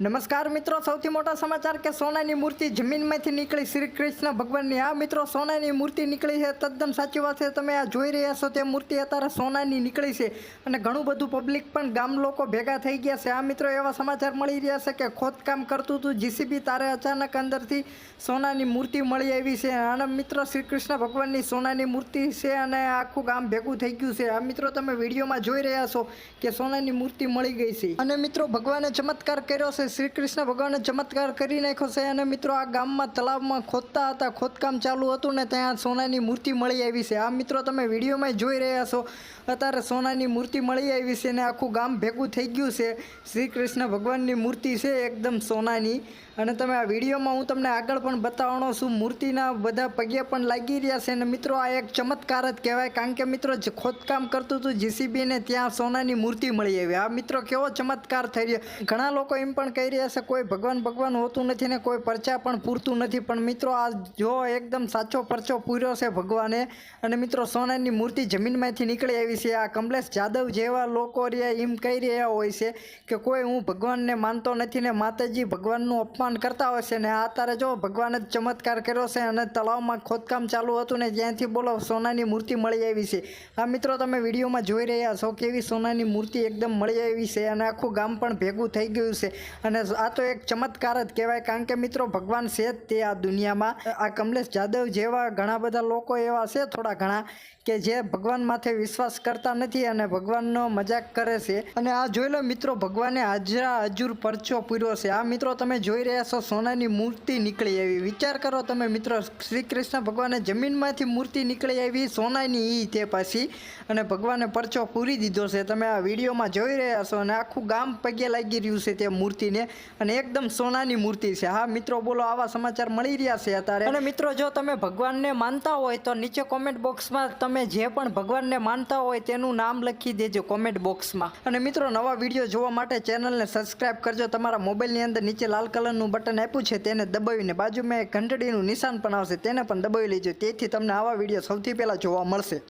નમસ્કાર મિત્રો, સૌથી મોટા સમાચાર કે સોનાની મૂર્તિ જમીનમાંથી નીકળી શ્રી કૃષ્ણ ભગવાનની. આ મિત્રો, સોનાની મૂર્તિ નીકળી છે, તદ્દન સાચી વાત છે. તમે આ જોઈ રહ્યા છો તે મૂર્તિ અત્યારે સોનાની નીકળી છે અને ઘણું બધું પબ્લિક પણ ગામ લોકો ભેગા થઈ ગયા છે. આ મિત્રો, એવા સમાચાર મળી રહ્યા છે કે ખોદકામ કરતું હતું જીસીબી તારે અચાનક અંદરથી સોનાની મૂર્તિ મળી આવી છે. અને મિત્રો, શ્રી કૃષ્ણ ભગવાનની સોનાની મૂર્તિ છે અને આખું ગામ ભેગું થઈ ગયું છે. આ મિત્રો, તમે વિડીયોમાં જોઈ રહ્યા છો કે સોનાની મૂર્તિ મળી ગઈ છે. અને મિત્રો, ભગવાને ચમત્કાર કર્યો છે શ્રી કૃષ્ણ ભગવાને ચમત્કાર કરી નાખ્યો છે અને મિત્રો આ ગામમાં તલાવમાં ખોદતા હતા, ખોદકામ ચાલુ હતું ને ત્યાં સોનાની મૂર્તિ મળી આવી છે. આ મિત્રો તમે વિડીયોમાં જોઈ રહ્યા છો, અત્યારે સોનાની મૂર્તિ મળી આવી છે ને આખું ગામ ભેગું થઈ ગયું છે. શ્રી કૃષ્ણ ભગવાનની મૂર્તિ છે એકદમ સોનાની અને તમે આ વિડીયોમાં હું તમને આગળ પણ બતાવવાનો છું. મૂર્તિના બધા પગે પણ લાગી રહ્યા છે અને મિત્રો આ એક ચમત્કાર જ કહેવાય, કારણ કે મિત્રો જે ખોદકામ કરતું હતું, જીસીબીને ત્યાં સોનાની મૂર્તિ મળી આવી. આ મિત્રો કેવો ચમત્કાર થઈ રહ્યો? ઘણા લોકો એમ પણ કહી રહ્યા છે, કોઈ ભગવાન ભગવાન હોતું નથી ને કોઈ પરચા પણ પૂરતું નથી. પણ મિત્રો, આ જો એકદમ સાચો પરચો પૂર્યો છે ભગવાને. અને મિત્રો, સોનાની મૂર્તિ જમીનમાંથી નીકળી આવી છે. આ કમલેશ જાદવ જેવા લોકો રહ્યા, એમ કહી રહ્યા હોય છે કે કોઈ હું ભગવાનને માનતો નથી ને માતાજી ભગવાનનું અપમાન કરતા હોય છે. ને આ તારે જો ભગવાને જ ચમત્કાર કર્યો છે અને તળાવમાં ખોદકામ ચાલુ હતું ને જ્યાંથી બોલો સોનાની મૂર્તિ મળી આવી છે. આ મિત્રો, તમે વિડીયોમાં જોઈ રહ્યા છો કેવી સોનાની મૂર્તિ એકદમ મળી આવી છે અને આખું ગામ પણ ભેગું થઈ ગયું છે. અને આ તો એક ચમત્કાર જ કહેવાય, કારણ કે મિત્રો ભગવાન છે જ તે આ દુનિયામાં. આ કમલેશ જાદવ જેવા ઘણા બધા લોકો એવા છે થોડા ઘણા, કે જે ભગવાન માથે વિશ્વાસ કરતા નથી અને ભગવાનનો મજાક કરે છે. અને આ જોઈ લો મિત્રો, ભગવાને હાજરા હજુર પરચો પૂર્યો છે. આ મિત્રો તમે જોઈ રહ્યા છો, સોનાની મૂર્તિ નીકળી આવી. વિચાર કરો તમે મિત્રો શ્રી કૃષ્ણ ભગવાને જમીનમાંથી મૂર્તિ નીકળી આવી, સોનાની ઈ તે પાછી, અને ભગવાને પરચો પૂરી દીધો છે. તમે આ વિડીયોમાં જોઈ રહ્યા છો અને આખું ગામ પગે લાગી રહ્યું છે તે મૂર્તિને અને એકદમ સોનાની મૂર્તિ છે. હા મિત્રો બોલો આવા સમાચાર મળી રહ્યા છે અત્યારે. અને મિત્રો જો તમે ભગવાનને માનતા હોય તો નીચે કોમેન્ટ બોક્સમાં તમે જે પણ ભગવાનને માનતા હોય તેનું નામ લખી દેજો કોમેન્ટ બોક્સમાં અને મિત્રો નવા વીડિયો જોવા માટે ચેનલને સબસ્ક્રાઇબ કરજો. તમારા મોબાઈલની અંદર નીચે લાલ કલરનું બટન આપ્યું છે તેને દબાવીને બાજુમાં એક ઘંટડીનું નિશાન પણ આવશે તેને પણ દબાવી લેજો. તેથી તમને આવા વીડિયો સૌથી પહેલાં જોવા મળશે.